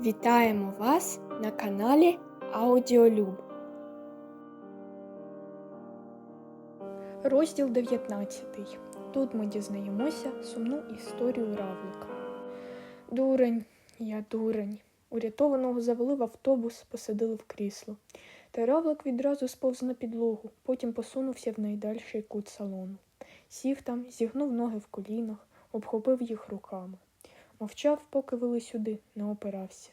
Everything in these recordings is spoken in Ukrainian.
Вітаємо вас на каналі Аудіолюб. Розділ 19. Тут ми дізнаємося сумну історію равлика. Дурень, я дурень. Урятованого завели в автобус, посадили в крісло. Та равлик відразу сповз на підлогу, потім посунувся в найдальший кут салону. Сів там, зігнув ноги в колінах, обхопив їх руками. Мовчав, поки вели сюди, не опирався.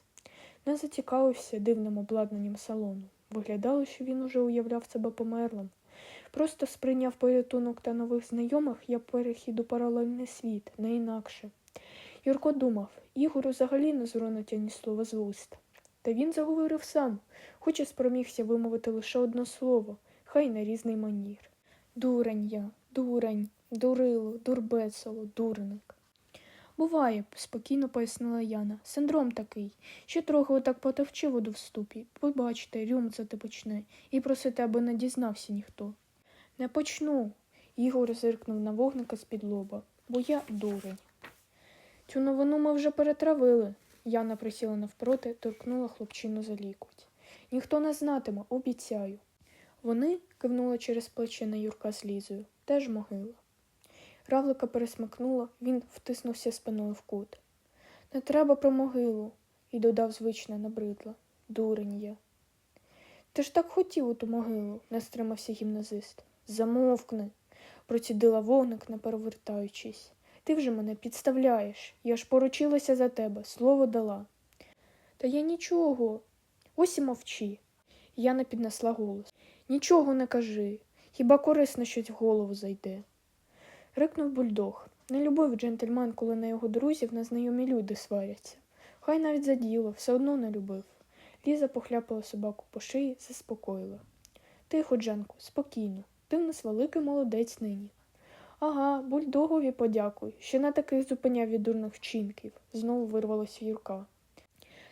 Не зацікавився дивним обладнанням салону. Виглядало, що він уже уявляв себе померлим. Просто сприйняв порятунок та нових знайомих як перехід у паралельний світ, не інакше. Юрко думав, Ігор взагалі не зронить ані слова з вуст. Та він заговорив сам, хоч і спромігся вимовити лише одне слово, хай на різний манір. Дурень я, дурень, дурило, дурбецело, дурник. Буває, спокійно пояснила Яна. Синдром такий. Ще трохи отак потовчи воду в ступі. Побачите, рюмцати почне, і просите, аби не дізнався ніхто. Не почну. Ігор зиркнув на вогника з-під лоба, бо я дурень. Цю новину ми вже перетравили. Яна присіла навпроти, торкнула хлопчину за лікоть. Ніхто не знатиме, обіцяю. Вони кивнула через плече на Юрка з Лізою, теж могила. Равлика пересмикнула, він втиснувся спиною в кут. Не треба про могилу, і додав звично набридла. Дурень я. Ти ж так хотів у ту могилу, не стримався гімназист. Замовкни, процідила вогник, не перевертаючись. Ти вже мене підставляєш. Я ж поручилася за тебе, слово дала. Та я нічого. Ось і мовчи. Яна піднесла голос. Нічого не кажи. Хіба корисно щось в голову зайде. Рикнув бульдог. Не любив джентльмен, коли на його друзів незнайомі люди сваряться. Хай навіть за діло, все одно не любив. Ліза похляпала собаку по шиї, заспокоїла. Тихо, Джанку, спокійно. Ти в нас великий молодець нині. Ага, бульдогові подякуй, що на таких зупиняв від дурних вчинків, знову вирвалося Юрка.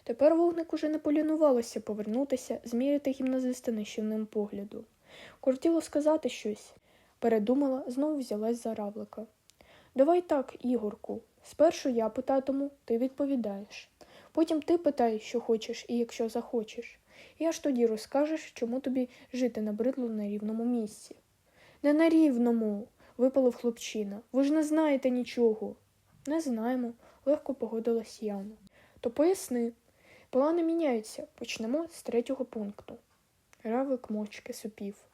Тепер вогник уже не полінувалося повернутися, зміряти гімназиста нищівним поглядом. Кортіло сказати щось. Передумала, знову взялась за равлика. Давай так, Ігорку. Спершу я питатиму, ти відповідаєш. Потім ти питаєш, що хочеш і якщо захочеш. І аж тоді розкажеш, чому тобі жити набридло на рівному місці. Не на рівному, випалив хлопчина. Ви ж не знаєте нічого. Не знаємо, легко погодилась Яна. То поясни. Плани міняються. Почнемо з третього пункту. Равлик мовчки сопів.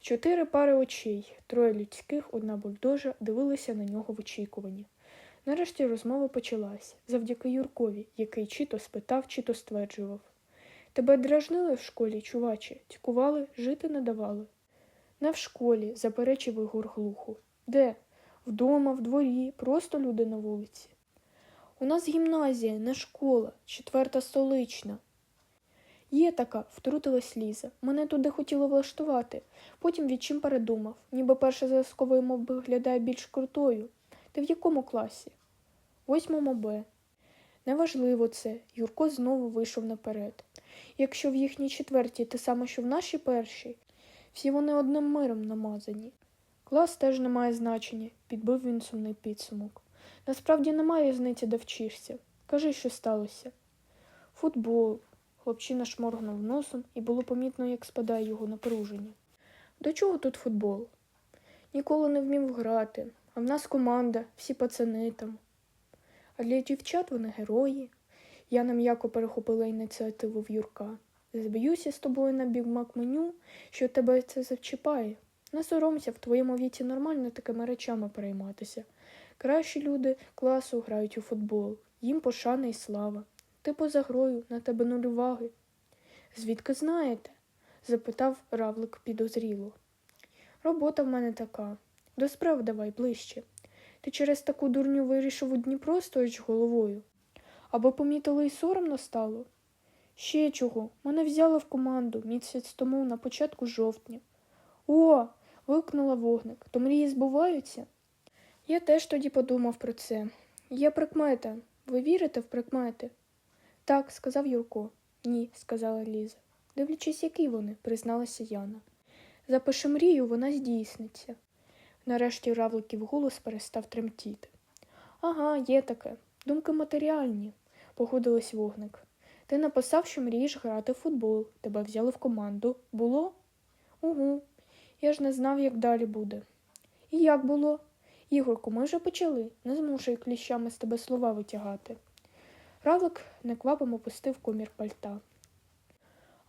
Чотири пари очей, троє людських, одна бульдожа, дивилися на нього в очікуванні. Нарешті розмова почалась завдяки Юркові, який чи то спитав, чи то стверджував. Тебе дражнили в школі, чуваче, тькували, жити не давали. Не в школі, заперечив Ігор глухо. Де? Вдома, в дворі, просто люди на вулиці. У нас гімназія, не школа, четверта столична. Є така, втрутилась Ліза. Мене туди хотіли влаштувати. Потім відчим передумав, ніби перша зразкової мов виглядає більш крутою. Ти в якому класі? Восьмому Б. Неважливо це. Юрко знову вийшов наперед. Якщо в їхній четвертій те саме, що в нашій першій, всі вони одним миром намазані. Клас теж не має значення, підбив він сумний підсумок. Насправді немає різниці, де вчишся. Кажи, що сталося. Футбол. Хлопчина шморгнув носом, і було помітно, як спадає його напруження. До чого тут футбол? Ніколи не вмів грати, а в нас команда, всі пацани там. А для дівчат вони герої. Яна м'яко перехопила ініціативу в Юрка. Зб'юся з тобою на бігмак меню, що тебе це зачіпає. Не соромся, в твоєму віці нормально такими речами перейматися. Кращі люди класу грають у футбол, їм пошана і слава. Ти поза грою, на тебе нуль уваги. Звідки знаєте? запитав равлик підозріло. Робота в мене така. До справ давай ближче. Ти через таку дурню вирішив у Дніпро стоїш головою. Або помітили й соромно стало? Ще чого, мене взяли в команду місяць тому на початку жовтня. О, вигукнула вогник, то мрії збуваються? Я теж тоді подумав про це. Є прикмета. Ви вірите в прикмети? Так, сказав Юрко. Ні, сказала Ліза. Дивлячись, які вони, призналася Яна. Запиши мрію, вона здійсниться. Нарешті равликів голос перестав тремтіти. Ага, є таке. Думки матеріальні, погодилась вогник. Ти написав, що мрієш грати в футбол. Тебе взяли в команду. Було? Угу. Я ж не знав, як далі буде. І як було? Ігорку, ми вже почали. Не змушуй кліщами з тебе слова витягати. Равлик неквапом опустив комір пальта.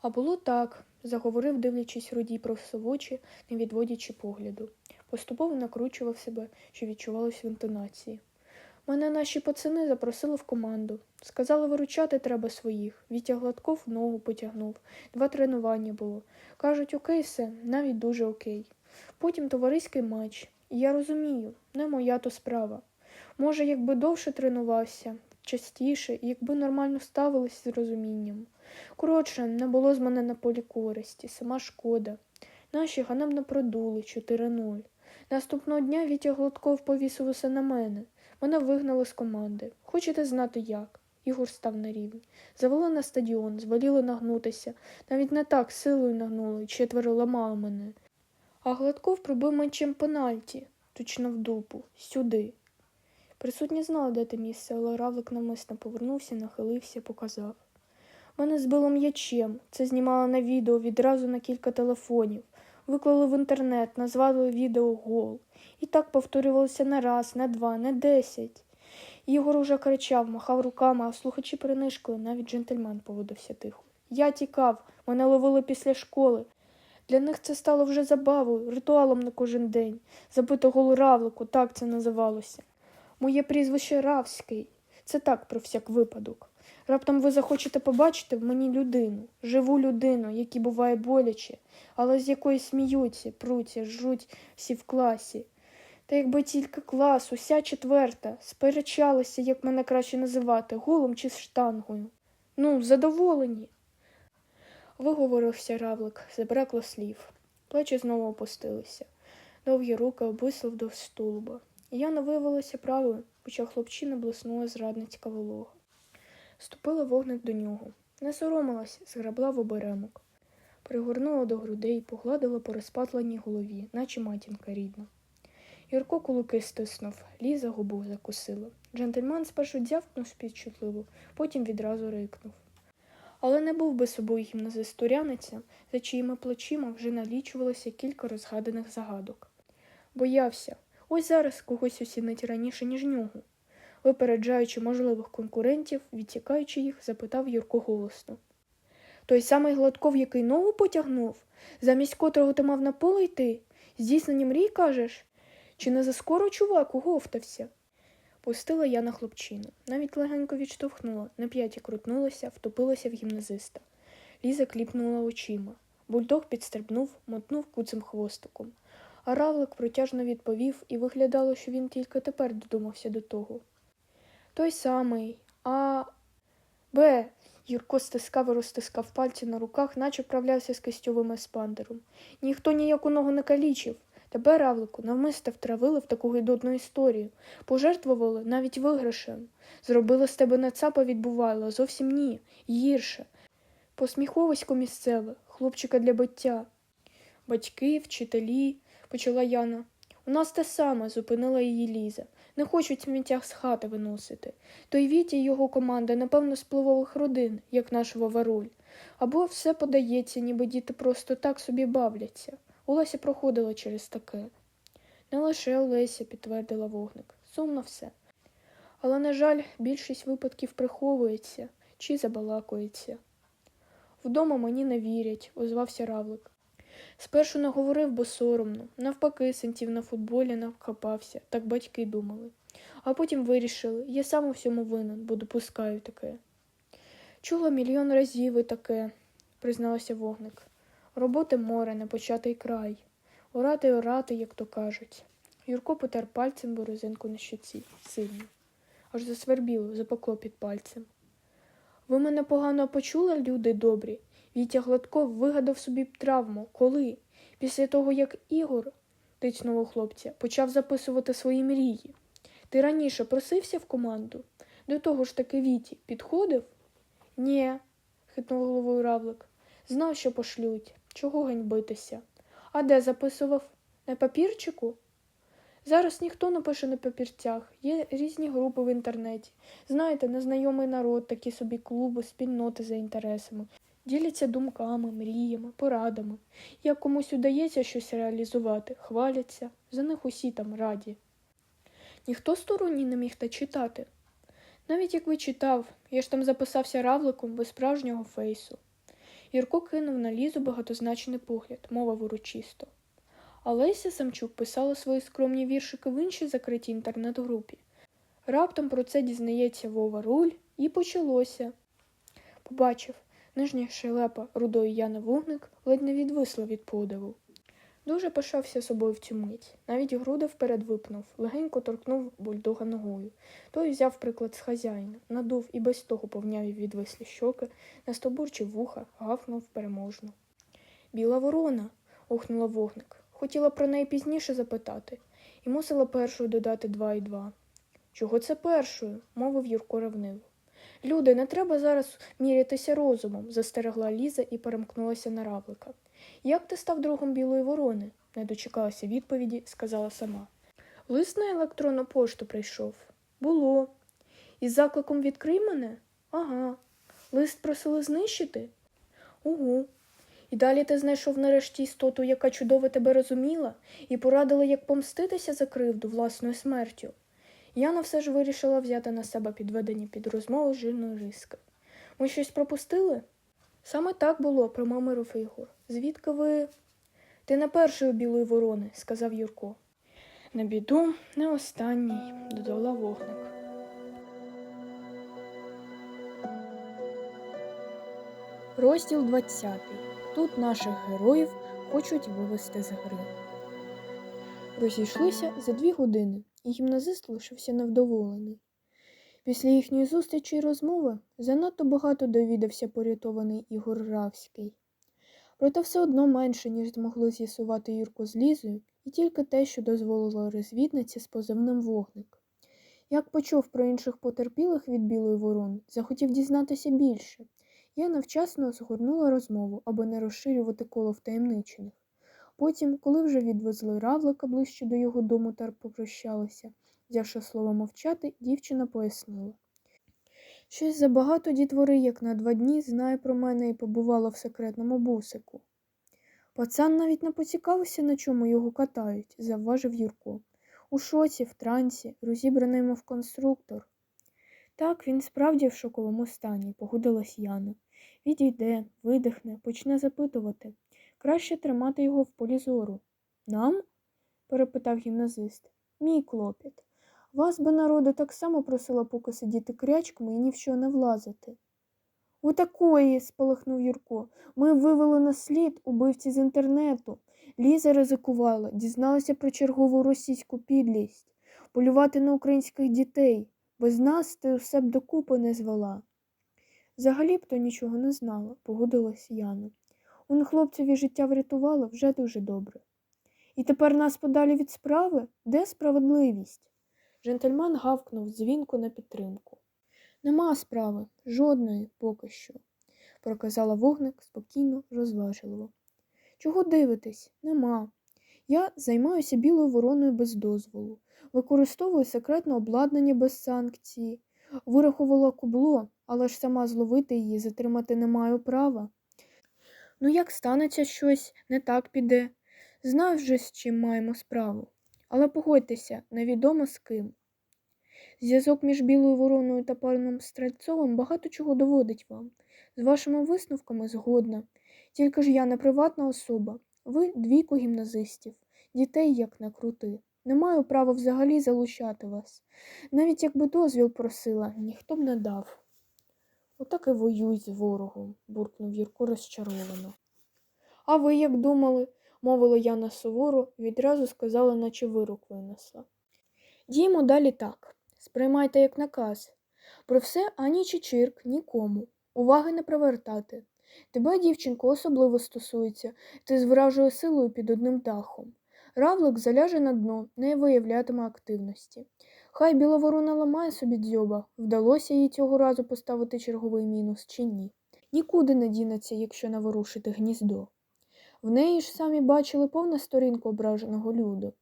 А було так, заговорив, дивлячись рудій просто в очі, не відводячи погляду. Поступово накручував себе, що відчувалось в інтонації. Мене наші пацани запросили в команду. Сказали, виручати треба своїх. Вітя Гладков ногу потягнув. Два тренування було. Кажуть, окей, все, навіть дуже окей. Потім товариський матч. Я розумію, не моя то справа. Може, якби довше тренувався, частіше, і якби нормально ставились з розумінням. Коротше, не було з мене на полі користі, сама шкода. Наші ганебно продули 4-0. Наступного дня Вітя Гладков повісив усе на мене. Мене вигнали з команди. Хочете знати як? Ігор став на рівні. Завели на стадіон, звеліли нагнутися. Навіть не так силою нагнули, четверо ламали мене. А Гладков пробив мечем пенальті, точно в дупу, сюди. Присутні знали, де те місце, але равлик навмисно повернувся, нахилився, показав. Мене збило м'ячем. Це знімали на відео відразу на кілька телефонів. Виклали в інтернет, назвали відео гол. І так повторювалося не раз, не два, не десять. Ігор уже кричав, махав руками, а слухачі перенишкали, навіть джентльмен поводився тихо. Я тікав, мене ловили після школи. Для них це стало вже забавою, ритуалом на кожен день. Забити голу равлику, так це називалося. Моє прізвище Равський. Це так про всяк випадок. Раптом ви захочете побачити в мені людину, живу людину, якій буває боляче, але з якої сміються, пруться, жруть всі в класі. Та якби тільки клас, уся четверта, сперечалися, як мене краще називати, голом чи штангою. Ну, задоволені. Виговорився равлик, забракло слів. Плечі знову опустилися. Довгі руки обвисли вдовж тулуба. Яна виявилася правою, хоча хлопчина блиснула зрадницька волога. Ступила вогник до нього. Не соромилась, зграбла в оберемок. Пригорнула до грудей, погладила по розпатленій голові, наче матінка рідна. Юрко кулаки стиснув, Ліза губу закусила. Джентльмен спершу дзявкнув співчутливо, потім відразу рикнув. Але не був би собою гімназист Туряниця, за чиїми плечима вже налічувалося кілька розгаданих загадок. Боявся, ось зараз когось осінить раніше, ніж нього. Випереджаючи можливих конкурентів, відтікаючи їх, запитав Юрко голосно. Той самий Гладков, який ногу потягнув, замість котрого ти мав на поле йти? Здійснені мрій, кажеш? Чи не заскоро чувак уговтався? Пустила я на хлопчину. Навіть легенько відштовхнула, на п'яті крутнулася, втопилася в гімназиста. Ліза кліпнула очима. Бульдог підстрибнув, мотнув куцим хвостиком. А равлик протяжно відповів, і виглядало, що він тільки тепер додумався до того. Той самий, а. Б. Юрко стискав і розтискав пальці на руках, наче вправлявся з кистьовим еспандером. Ніхто ніяку ногу не калічив. Тебе, равлику, навмисто втравили в таку гидотну історію, пожертвували навіть виграшем. Зробили з тебе нацапа відбувало, зовсім ні, гірше. Посміховисько місцеве, хлопчика для биття. Батьки, вчителі, почала Яна. У нас те саме, зупинила її Ліза. Не хочуть сміття з хати виносити. Той Вітя й його команда, напевно, з впливових родин, як наш Вавароль. Або все подається, ніби діти просто так собі бавляться. Олеся проходила через таке. Не лише Олеся, підтвердила вогник. Сумно все. Але, на жаль, більшість випадків приховується чи забалакується. Вдома мені не вірять, озвався Равлик. Спершу не говорив, бо соромно, навпаки, синтів на футболі навхапався, так батьки думали. А потім вирішили, я сам у всьому винен, бо допускаю таке. Чула мільйон разів і таке, призналася вогник. Роботи море, непочатий край. Орати й орати, як то кажуть. Юрко потер пальцем борозинку на щоці, сильно. Аж засвербіло, запекло під пальцем. Ви мене погано почули, люди добрі? Вітя Гладков вигадав собі травму. Коли? Після того, як Ігор, тицьнуло хлопця, почав записувати свої мрії. Ти раніше просився в команду? До того ж таки Віті підходив? Нє, хитнув головою равлик. Знав, що пошлють. Чого ганьбитися? А де записував? На папірчику? Зараз ніхто не пише на папірцях, є різні групи в інтернеті. Знаєте, незнайомий народ, такі собі клуби, спільноти за інтересами. Діляться думками, мріями, порадами. Як комусь удається щось реалізувати, хваляться, за них усі там раді. Ніхто сторонній не міг та читати. Навіть як ви читав, я ж там записався равликом без справжнього фейсу. Юрко кинув на лізу багатозначний погляд, мовив урочисто. А Леся Самчук писала свої скромні віршики в іншій закритій інтернет-групі. Раптом про це дізнається Вова Руль, і почалося. Побачив, нижня шелепа рудої Яни Вогник ледь не відвисла від подиву. Дуже пишався собою в цю мить. Навіть груди вперед випнув, легенько торкнув бульдога ногою. Той взяв приклад з хазяїна, надув і без того повняві відвислі щоки, настобурчив вуха, гавкнув переможно. Біла ворона. охнула вогник. Хотіла про неї пізніше запитати, і мусила першою додати два і два. Чого це першою? мовив Юрко ревниво. Люди, не треба зараз мірятися розумом, застерегла Ліза і перемкнулася на равлика. Як ти став другом білої ворони? не дочекалася відповіді, сказала сама. Лист на електронну пошту прийшов. Було. Із закликом відкрий мене? Ага. Лист просили знищити? Угу. І далі ти знайшов нарешті істоту, яка чудово тебе розуміла, і порадила, як помститися за кривду власною смертю. Яна все ж вирішила взяти на себе підведення під розмову жирної риски. Ми щось пропустили? Саме так було, промамирив Ігор. Звідки ви. Ти не перший у білої ворони, сказав Юрко. На біду, не останній, додала вогник. Розділ 20. Тут наших героїв хочуть вивести з гри. Розійшлися за дві години, і гімназист лишився невдоволений. Після їхньої зустрічі й розмови занадто багато довідався порятований Ігор Равський. Проте все одно менше, ніж змогли з'ясувати Юрко з Лізою, і тільки те, що дозволила розвідниці з позивним вогник. Як почув про інших потерпілих від білої ворони, захотів дізнатися більше. Я навчасно згорнула розмову, аби не розширювати коло втаємничених. Потім, коли вже відвезли равлика ближче до його дому та попрощалися, взявши слово мовчати, дівчина пояснила. Щось забагато дітвори, як на два дні, знає про мене і побувала в секретному бусику. Пацан навіть не поцікавився, на чому його катають, завважив Юрко. У шоці, в трансі, розібраний мов конструктор. Так, він справді в шоковому стані, погодилась Яна. Відійде, видихне, почне запитувати. Краще тримати його в полі зору. Нам? перепитав гімназист. Мій клопіт. Вас би народу так само просила поки сидіти крячками і ні в що не влазити. У такої, спалахнув Юрко. Ми вивели на слід убивці з інтернету. Ліза ризикувала, дізналася про чергову російську підлість, полювати на українських дітей. Без нас ти все б докупи не звела. Взагалі б то нічого не знала, погодилась Яна. Он хлопцеві життя врятувала вже дуже добре. І тепер нас подалі від справи? Де справедливість? Джентльмен гавкнув дзвінку на підтримку. Нема справи, жодної поки що, проказала вогник спокійно, розважливо. Чого дивитесь? Нема. Я займаюся білою вороною без дозволу, використовую секретне обладнання без санкції, вирахувала кубло, але ж сама зловити її затримати не маю права. Ну, як станеться щось, не так піде. Знаю вже, з чим маємо справу. Але погодьтеся, невідомо з ким. Зв'язок між білою вороною та паном Стрельцовим багато чого доводить вам. З вашими висновками згодна. Тільки ж я не приватна особа. Ви двійко гімназистів, дітей як не крути. Не маю права взагалі залучати вас. Навіть якби дозвіл просила, ніхто б не дав. Отак і воюй з ворогом, буркнув Юрко розчаровано. А ви як думали? мовила Яна суворо, відразу сказала, наче вирок винесла. Діємо далі так. Сприймайте як наказ. Про все ані чечирк нікому. Уваги не привертати. Тебе, дівчинко, особливо стосується, ти з вражою силою під одним дахом. Равлик заляже на дно, не виявлятиме активності. Хай біловорона ламає собі дзьоба, вдалося їй цього разу поставити черговий мінус чи ні. Нікуди не дінеться, якщо не ворушити гніздо. В неї ж самі бачили повна сторінку ображеного люду.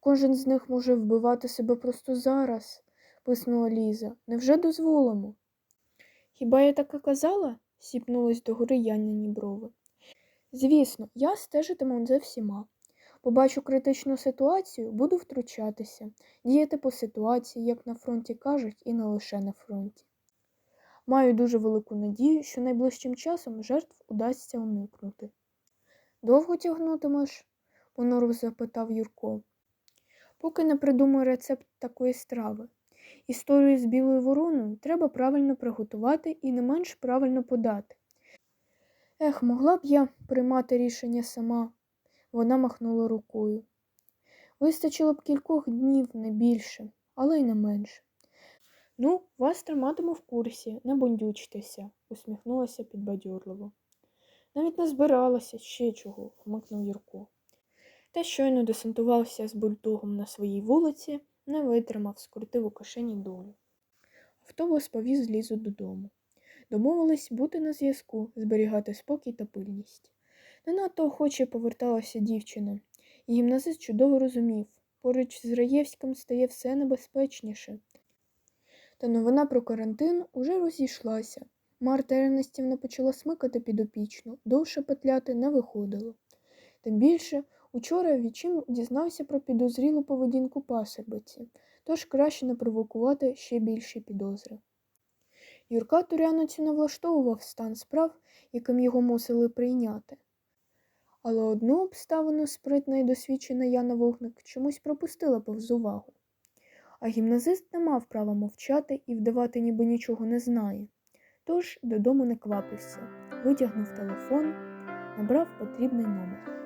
Кожен з них може вбивати себе просто зараз, писнула Ліза. Невже дозволимо? Хіба я таке казала? сіпнулись догори Янині брови. Звісно, я стежитиму за всіма. Побачу критичну ситуацію, буду втручатися, діяти по ситуації, як на фронті кажуть, і не лише на фронті. Маю дуже велику надію, що найближчим часом жертв удасться уникнути. Довго тягнутимеш? понуро запитав Юрко. Поки не придумаю рецепт такої страви. Історію з білою вороною треба правильно приготувати і не менш правильно подати. Ех, могла б я приймати рішення сама. Вона махнула рукою. Вистачило б кількох днів не більше, але й не менше. Ну, вас триматиму в курсі, не бундючтеся, усміхнулася підбадьорливо. Навіть не збиралася ще чого, хмикнув Юрко. Та щойно десантувався з бульдогом на своїй вулиці, не витримав, скрутив у кишені долю. Автобус повіз Лізу додому. Домовились бути на зв'язку, зберігати спокій та пильність. Не надто охоче поверталася дівчина, і гімназист чудово розумів, поруч з Раєвським стає все небезпечніше. Та новина про карантин уже розійшлася. Марта Ернестівна почала смикати підопічну, довше петляти не виходило. Тим більше, учора відчим дізнався про підозрілу поведінку пасербиці, тож краще не провокувати ще більші підозри. Юрка Туряноцю не стан справ, яким його мусили прийняти. Але одну обставину спритна і досвідчена Яна Вогник чомусь пропустила повз увагу. А гімназист не мав права мовчати і вдавати, ніби нічого не знає. Тож додому не квапився, витягнув телефон, набрав потрібний номер.